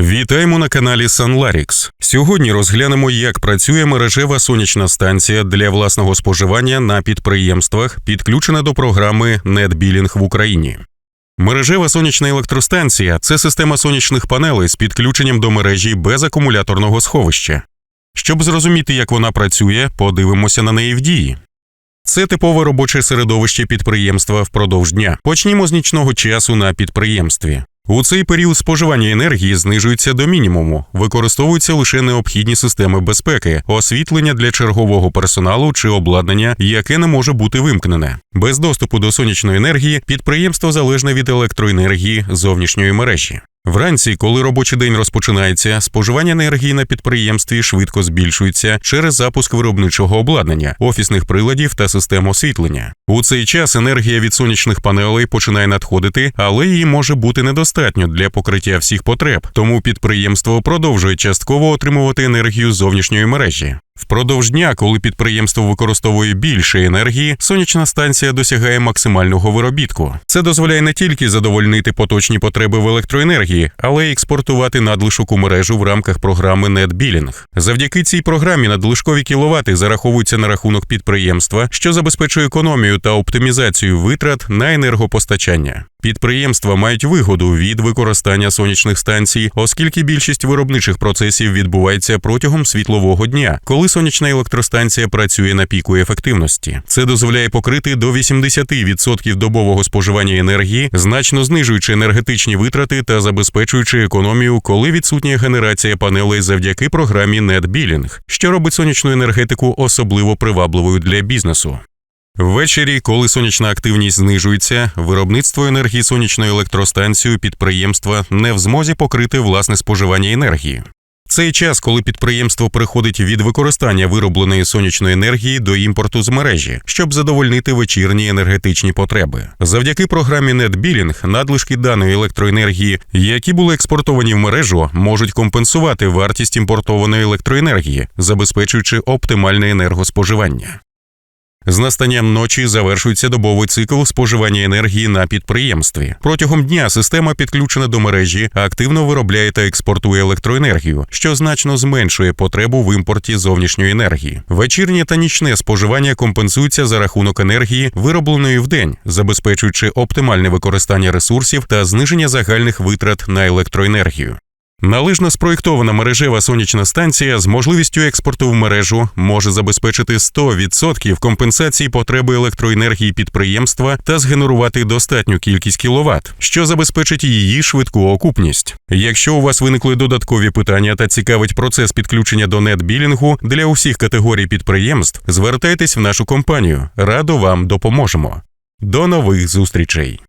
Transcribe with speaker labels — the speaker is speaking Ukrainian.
Speaker 1: Вітаємо на каналі Sunlarix. Сьогодні розглянемо, як працює мережева сонячна станція для власного споживання на підприємствах, підключена до програми NetBilling в Україні. Мережева сонячна електростанція це система сонячних панелей з підключенням до мережі без акумуляторного сховища. Щоб зрозуміти, як вона працює, подивимося на неї в дії. Це типове робоче середовище підприємства впродовж дня. Почнімо з нічного часу на підприємстві. У цей період споживання енергії знижується до мінімуму, використовуються лише необхідні системи безпеки, освітлення для чергового персоналу чи обладнання, яке не може бути вимкнене. Без доступу до сонячної енергії підприємство залежне від електроенергії зовнішньої мережі. Вранці, коли робочий день розпочинається, споживання енергії на підприємстві швидко збільшується через запуск виробничого обладнання, офісних приладів та систем освітлення. У цей час енергія від сонячних панелей починає надходити, але її може бути недостатньо для покриття всіх потреб, тому підприємство продовжує частково отримувати енергію з зовнішньої мережі. Впродовж дня, коли підприємство використовує більше енергії, сонячна станція досягає максимального виробітку. Це дозволяє не тільки задовольнити поточні потреби в електроенергії, але й експортувати надлишок у мережу в рамках програми NetBilling. Завдяки цій програмі надлишкові кіловати зараховуються на рахунок підприємства, що забезпечує економію та оптимізацію витрат на енергопостачання. Підприємства мають вигоду від використання сонячних станцій, оскільки більшість виробничих процесів відбувається протягом світлового дня, коли сонячна електростанція працює на піку ефективності. Це дозволяє покрити до 80% добового споживання енергії, значно знижуючи енергетичні витрати та забезпечуючи економію, коли відсутня генерація панелей завдяки програмі NetBilling, що робить сонячну енергетику особливо привабливою для бізнесу. Ввечері, коли сонячна активність знижується, виробництво енергії сонячною електростанцією підприємства не в змозі покрити власне споживання енергії. Цей час, коли підприємство переходить від використання виробленої сонячної енергії до імпорту з мережі, щоб задовольнити вечірні енергетичні потреби. Завдяки програмі NetBilling надлишки даної електроенергії, які були експортовані в мережу, можуть компенсувати вартість імпортованої електроенергії, забезпечуючи оптимальне енергоспоживання. З настанням ночі завершується добовий цикл споживання енергії на підприємстві. Протягом дня система підключена до мережі, активно виробляє та експортує електроенергію, що значно зменшує потребу в імпорті зовнішньої енергії. Вечірнє та нічне споживання компенсується за рахунок енергії, виробленої в день, забезпечуючи оптимальне використання ресурсів та зниження загальних витрат на електроенергію. Належно спроєктована мережева сонячна станція з можливістю експорту в мережу може забезпечити 100% компенсації потреби електроенергії підприємства та згенерувати достатню кількість кіловат, що забезпечить її швидку окупність. Якщо у вас виникли додаткові питання та цікавить процес підключення до нетбілінгу для усіх категорій підприємств, звертайтесь в нашу компанію. Радо вам допоможемо. До нових зустрічей.